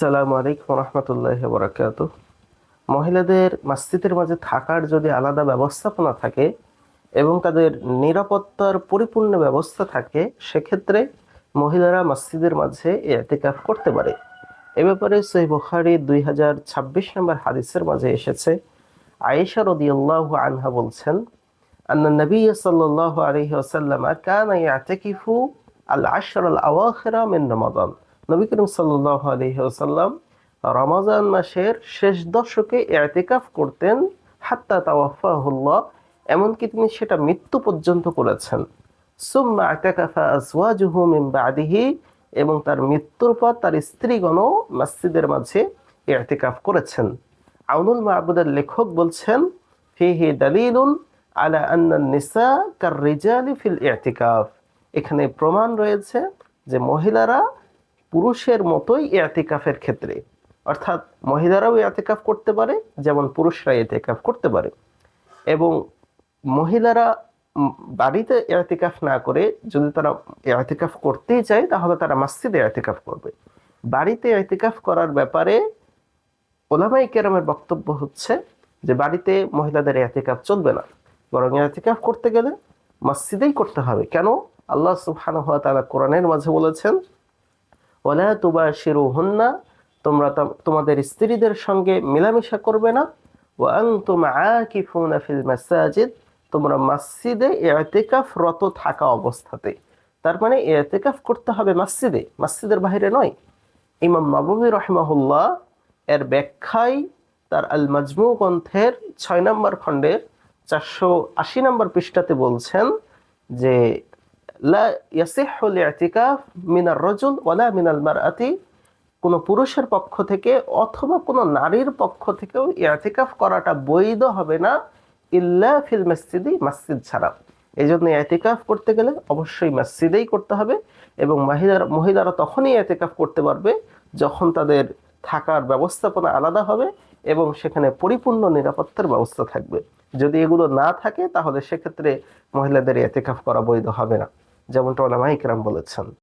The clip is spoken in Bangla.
আসসালামু আলাইকুম রহমতুল্লাহ বরাকাত মহিলাদের মাস্তিতের মাঝে থাকার যদি আলাদা ব্যবস্থাপনা থাকে এবং তাদের নিরাপত্তার পরিপূর্ণ ব্যবস্থা থাকে, সেক্ষেত্রে মহিলারা মাস্তিদের মাঝে এতেকাফ করতে পারে। এ ব্যাপারে সেই বুখারি দুই হাজার ছাব্বিশ নম্বর হাদিসের মাঝে এসেছে। আয়েশা রদিয়াল্লাহ আনহা বলছেন, আন্না নবী সাল্লাহ আলহি আসাল্লাম কান কিফু আল আশর আল আওয়াখরা মিন নবী করিম সাল্লাহ আলহিহাসাল্লাম রমাজান মাসের শেষ দশকে এতেকাফ করতেন, হাত্তা তাওয়াফাহুল্লাহ, এমনকি তিনি সেটা মৃত্যু পর্যন্ত করেছেন। সুম্মা আতাকাফা আজওয়াজুহু মিন বাদিহি, এবং তার মৃত্যুর পর তার স্ত্রীগণও মসজিদের মাঝে এতেকাফ করেছেন। আউনুল মাহবুদের লেখক বলছেন, ফিহি দালিলুন আলা আন্না নিসা কার রিজালি ফিল ইতিকাফ। এখানে প্রমাণ রয়েছে যে মহিলারা পুরুষের মতোই এতেকাফের ক্ষেত্রে। অর্থাৎ মহিলারাও এতেকাফ করতে পারে, যেমন পুরুষরা এতেকাফ করতে পারে। এবং মহিলারা বাড়িতে এতেকাফ না করে যদি তারা এতেকাফ করতেই চায়, তাহলে তারা মসজিদে এতেকাফ করবে। বাড়িতে এতেকাফ করার ব্যাপারে ওলামাই কেরামের বক্তব্য হচ্ছে যে, বাড়িতে মহিলাদের এতেকাফ চলবে না। বরং এতেকাফ করতে গেলে মসজিদেই করতে হবে। কেন? আল্লাহ সুবহানাহু ওয়া তাআলা কোরআনের মাঝে বলেছেন ওলা তুবাশিরু হুন্না তোমরা তাম- তোমাদের স্ত্রীদের সঙ্গে মেলামেশা করবে না। ও আনতুম আকিফুনা ফিল মাসাজিদ, তোমরা মসজিদে ইতিকাফ রত থাকা অবস্থাতে। তার মানে ইতিকাফ করতে হবে মসজিদে, মসজিদের বাইরে নয়। ইমাম নবমী রহমাহুল্লাহ এর ব্যাখ্যায় তার আল মাজমু গ্রন্থের ছয় নম্বর খণ্ডের চারশো আশি নম্বর পৃষ্ঠাতে বলছেন যে লা ইয়াসিহু লি'তিকাফ মিনার রাজুল ওয়ালা মিনাল মারআতি, কোনো পুরুষের পক্ষ থেকে অথবা কোনো নারীর পক্ষ থেকেও ইতিকাফ করাটা বৈধ হবে না ইল্লা ফিল মসজিদি, মসজিদ ছাড়া। এই জন্য এতেকাফ করতে গেলে অবশ্যই মসজিদেই করতে হবে এবং মহিলারা মহিলারা তখনই এতেকাফ করতে পারবে যখন তাদের থাকার ব্যবস্থাপনা আলাদা হবে এবং সেখানে পরিপূর্ণ নিরাপত্তার ব্যবস্থা থাকবে। যদি এগুলো না থাকে, তাহলে সেক্ষেত্রে মহিলাদের এতেকাফ করা বৈধ হবে না। যেমনটা ওলামা ইকরাম বলেছেন।